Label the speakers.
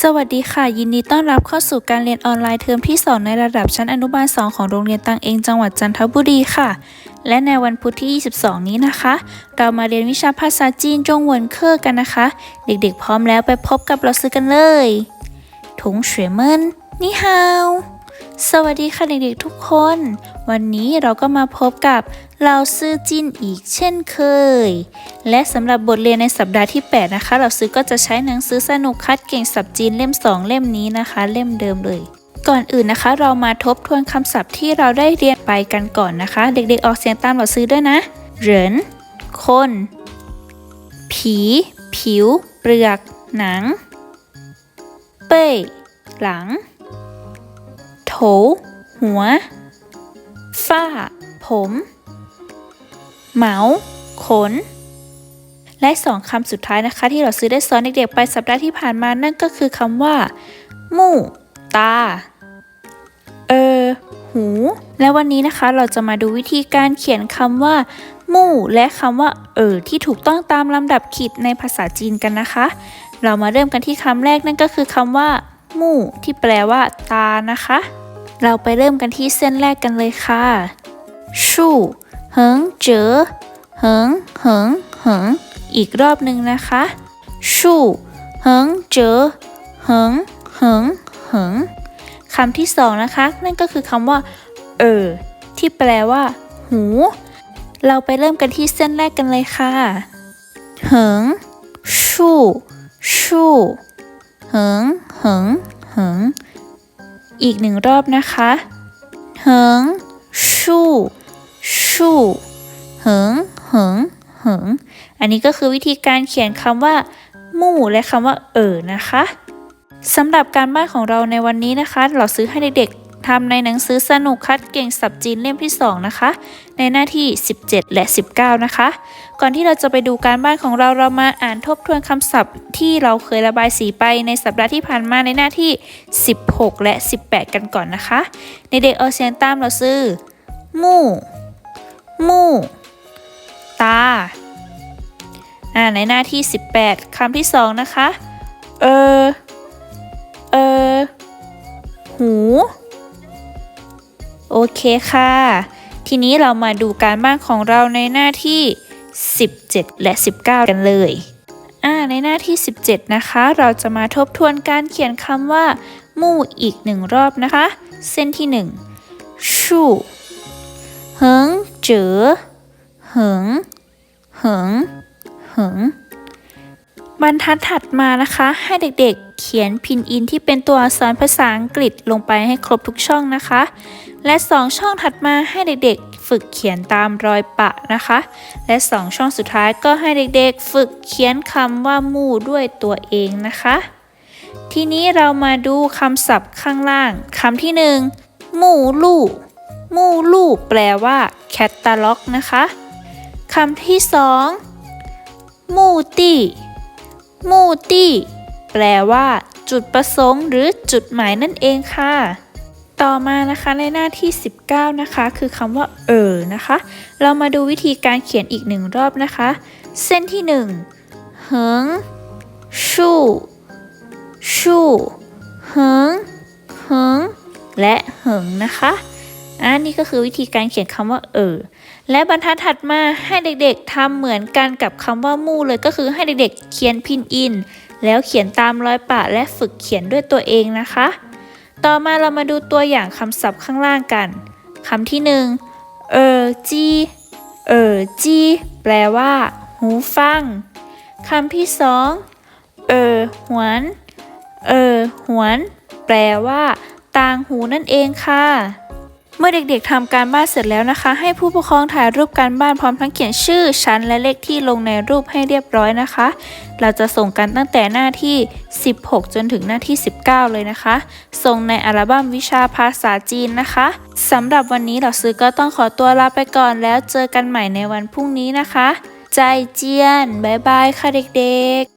Speaker 1: สวัสดีค่ะ ยินดีต้อนรับเข้าสู่การเรียนออนไลน์เทอมที่ 2 ในระดับชั้นอนุบาล 2 ของโรงเรียนตังเองจังหวัดจันทบุรีค่ะ และในวันพุธที่ 22 นี้นะคะ เรามาเรียนวิชาภาษาจีนจงวนเคอร์กันนะคะ เด็กๆพร้อมแล้วไปพบกับเราซื้อกันเลยถงเฉวยเมินนี่ฮาว สวัสดีค่ะเด็กๆทุกคน วันนี้เราก็มาพบกับเราซื่อจินอีกเช่นเคย และสำหรับบทเรียนในสัปดาห์ที่ 8 นะคะ เราซื้อก็จะใช้หนังสือสนุกคัดเก่งศัพท์จีนเล่ม 2 เล่มนี้นะคะ เล่มเดิมเลย ก่อนอื่นนะคะ เรามาทบทวนคำศัพท์ที่เราได้เรียนไปกันก่อนนะคะ เด็กๆออกเสียงตามเราซื้อด้วยนะเหรินคนผี ผิว เปลือก หนัง เป้ยหลัง หัว ฝ้า ผม เหมา ขน และสองคำสุดท้ายนะคะ ที่เราซื้อได้สอนเด็กๆไปสัปดาห์ที่ผ่านมานั่นก็คือคำว่า มู่ ตา เออ หู และวันนี้นะคะเราจะมาดูวิธีการเขียนคำว่า มู่ และคำว่า เออ ที่ถูกต้องตามลำดับขีดในภาษาจีนกันนะคะ เรามาเริ่มกันที่คำแรกนั่นก็คือคำว่ามู่ที่แปลว่าตานะคะ เราไปเริ่มกันที่เส้นแรกกันเลยค่ะชู่เหิงเจอเหิงเหิงเหิงอีกรอบหนึ่งนะคะชู่เหิงเจอเหิงเหิงเหิงคำที่สองนะคะ นั่นก็คือคำว่า เออ ที่แปลว่า หู เราไปเริ่มกันที่เส้นแรกกันเลยค่ะเหิงชู่ชู่เหิงเหิงเหิง อีกหนึ่งรอบนะคะเหิงชู่ชู่เหิงเหิงเหิงอันนี้ก็คือวิธีการเขียนคำว่า มู่และคำว่า เออนะคะสำหรับการบ้านของเราในวันนี้นะคะ เราซื้อให้เด็กๆ ทำในหนังสือสนุกคัดเก่งสับจีนเล่มที่ 2 นะคะ ในหน้าที่ 17 และ 19 นะคะ ก่อนที่เราจะไปดูการบ้านของเราเรามาอ่านทบทวนคำศัพท์ ที่เราเคยระบายสีไปในสัปดาห์ที่ผ่านมาในหน้าที่ 16 และ 18 กันก่อนนะคะ ในเด็กเอาเสียงตามเราซื้อมู่มู่ตาอ่าในหน้าที่ 18 คำที่ 2 นะคะ เออ โอเคค่ะ ทีนี้เรามาดูการบ้านของเราในหน้าที่ 17 และ 19 กันเลยอ่าในหน้าที่ 17 นะคะ เราจะมาทบทวนการเขียนคำว่า มู่อีกหนึ่งรอบนะคะ เส้นที่ 1 ชู่เหิงเจ๋อเหิงเหิงเหิงบรรทัดถัดมานะคะ ให้เด็กๆ เขียนพินอินที่เป็นตัวอักษรภาษาอังกฤษลงไปให้ครบทุกช่องนะคะ และ 2 ช่องถัดมาให้เด็กๆ ฝึกเขียนตามรอยปะนะคะ และ 2 ช่องสุดท้ายก็ให้เด็กๆ ฝึกเขียนคำว่ามู่ด้วยตัวเองนะคะ ทีนี้เรามาดูคำศัพท์ข้างล่างคำที่ 1 มู่ลู่มู่ลู่แปลว่าแคตตาล็อกนะคะคำที่ 2 มู่ตี้มูตี้แปลว่า จุดประสงค์หรือจุดหมายนั่นเองค่ะ ต่อมานะคะในหน้าที่ 19 นะคะ คือคำว่าเออนะคะ เรามาดูวิธีการเขียนอีกหนึ่งรอบนะคะ เส้นที่1เหิงชู่ชู่เหิงเหิงและเหิงนะคะอันนี้ก็คือวิธีการเขียนคำว่าเออ และบรรทัดถัดมาให้เด็กๆทำเหมือนกันกับคำว่ามู่เลยก็คือให้เด็กๆเขียนพินอิน แล้วเขียนตามรอยปะและฝึกเขียนด้วยตัวเองนะคะ ต่อมาเรามาดูตัวอย่างคำศัพท์ข้างล่างกัน คำที่หนึ่งเออจีเออจีแปลว่า หูฟัง คำที่สองเออหวน เออหวน แปลว่า ต่างหูนั่นเองค่ะ เมื่อเด็กๆทำการบ้านเสร็จแล้วนะคะ ให้ผู้ปกครองถ่ายรูปการบ้านพร้อมทั้งเขียนชื่อชั้นและเลขที่ลงในรูปให้เรียบร้อยนะคะ เราจะส่งกันตั้งแต่หน้าที่ 16 จนถึงหน้าที่ 19 เลยนะคะ ส่งในอัลบั้มวิชาภาษาจีนนะคะสำหรับวันนี้เราซื้อก็ต้องขอตัวลาไปก่อนแล้วเจอกันใหม่ในวันพรุ่งนี้นะคะ ใจเจียนบ๊ายบายค่ะเด็กๆ